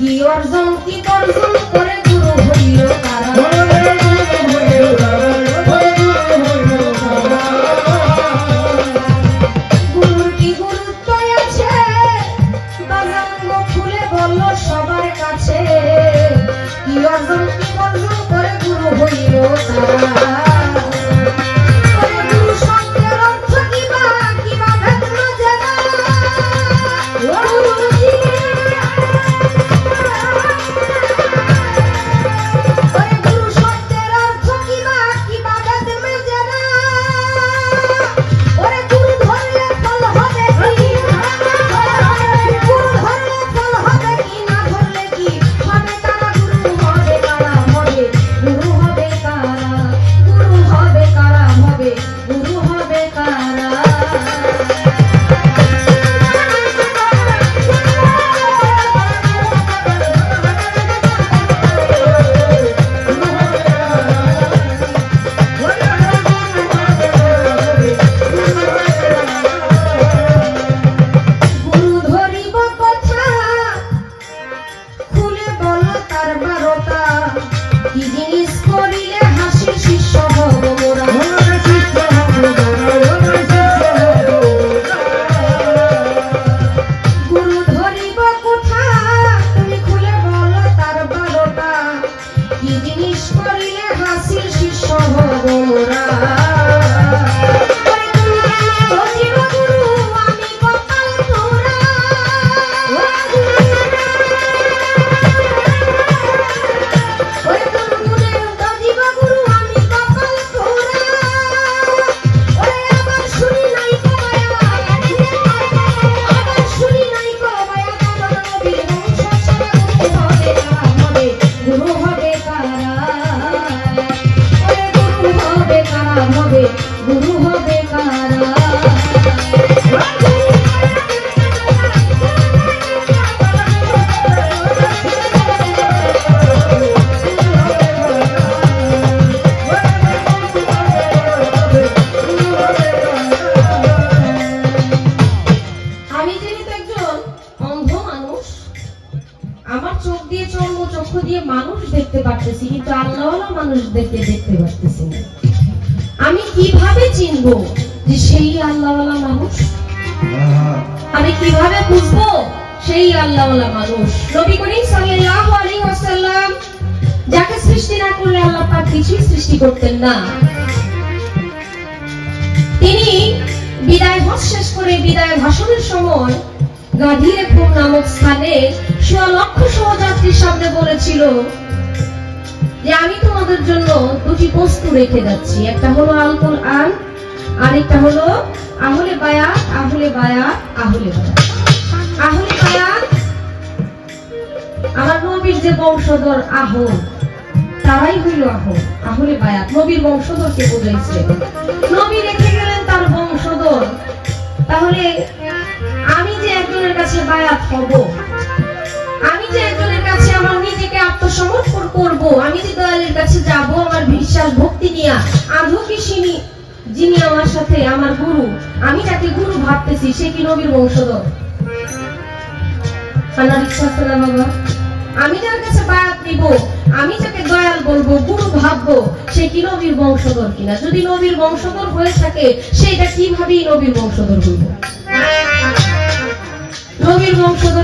কি অর্জন কি বর্জন করে গুরু হইল দিয়ে চর্ম চক্ষু দিয়ে মানুষ দেখতে পারতেছি, কিন্তু আল্লাহওয়ালা মানুষদেরকে দেখতে পারতেছি না। আমি কীভাবে চিনবো যে সেই আল্লাহওয়ালা মানুষ? আমি কীভাবে বুঝব সেই আল্লাহওয়ালা মানুষ? নবী করিম সাল্লাল্লাহু আলাইহি ওয়াসাল্লাম যাকে সৃষ্টি না করলে আল্লাহ পাক কিছুই সৃষ্টি করতেন না। তিনি বিদায় হজ শেষ করে বিদায় ভাষণের সময় গাধীরে নামক স্থানে লক্ষ সহযাত্রীর সামনে বলেছিল যে আমি তোমাদের জন্য দুটি বস্তু রেখে যাচ্ছি। একটা হলো আল আরেকটা হলো আহলে বায়াত আহলে বায়াত আহলে বায়াত। আহলে বায়াত, আমার নবীর যে বংশধর আহল তারাই হইল আহল আহলে বায়াত। নবীর বংশধরকে বোঝাইছে? নবী রেখে গেলেন তার বংশধর। তাহলে আমি যে একজনের কাছে বায়াত হব আত্মসমর্পণ করব, আমি যে দয়ালের কাছে যাব, আমার বিশ্বাস, ভক্তি নিয়ে আধো কি সিনি যিনি আমার সাথে, আমার গুরু, আমি যাকে গুরু ভাবতেছি, সে কি নবীর বংশধর? আমি যার কাছে বায়াত নিব, আমি যাকে দয়াল বলব, গুরু ভাববো, সে কি নবীর বংশধর কিনা? যদি নবীর বংশধর হয়ে থাকে, সেটা কিভাবেই নবীর বংশধর হইব?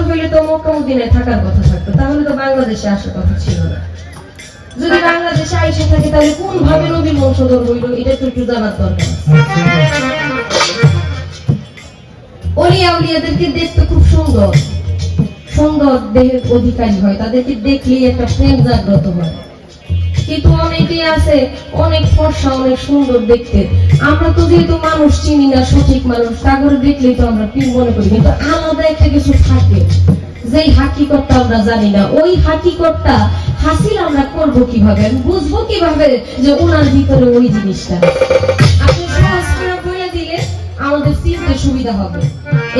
হইলে তো মক্কা থাকার কথা থাকতো, তাহলে তো বাংলাদেশে আসার কথা ছিল না। যদি বাংলাদেশে আইসে থাকে, তাহলে কোন ভাবে নবীর বংশধর হইল? এটা একটু জানার দরকার। অলিয়া উলিয়াদেরকে দেখতে খুব সুন্দর। সুন্দর দেহের অধিকারী হয়। তাদেরকে দেখলেই একটা প্রেম জাগ্রত হয়। কিন্তু অনেকেই আছে, অনেক ফর্সা, অনেক সুন্দর দেখতে। আমরা তো যেহেতু মানুষ, চিনি না, সঠিক মানুষ, সাগরে দেখলেই তো আমরা প্রেম মনে করি? কিন্তু আলাদা একটা কিছু থাকে, যেই হাকিকতটা আমরা জানি না। ওই হাকিকতটা হাসিল আমরা করব কীভাবে? বুঝব কীভাবে যে ওনার ভিতরে ওই জিনিসটা। আমাদের চিনতে সুবিধা হবে।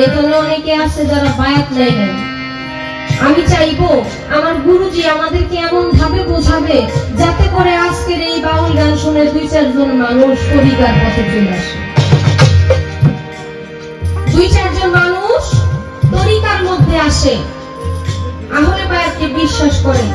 এখানে অনেকে আছে যারা বায়াত নেয় নাই। আমি চাইব আমার গুরুজি আমাদেরকে এমন ভাবে বোঝাবে যাতে করে আজকের এই বাউল গান শুনে দুই চারজন মানুষ কবিতার পথে চলে আসে। দুই চারজন মানুষ তরিকার মধ্যে আসে। আহলে বায়াতকে বিশ্বাস করে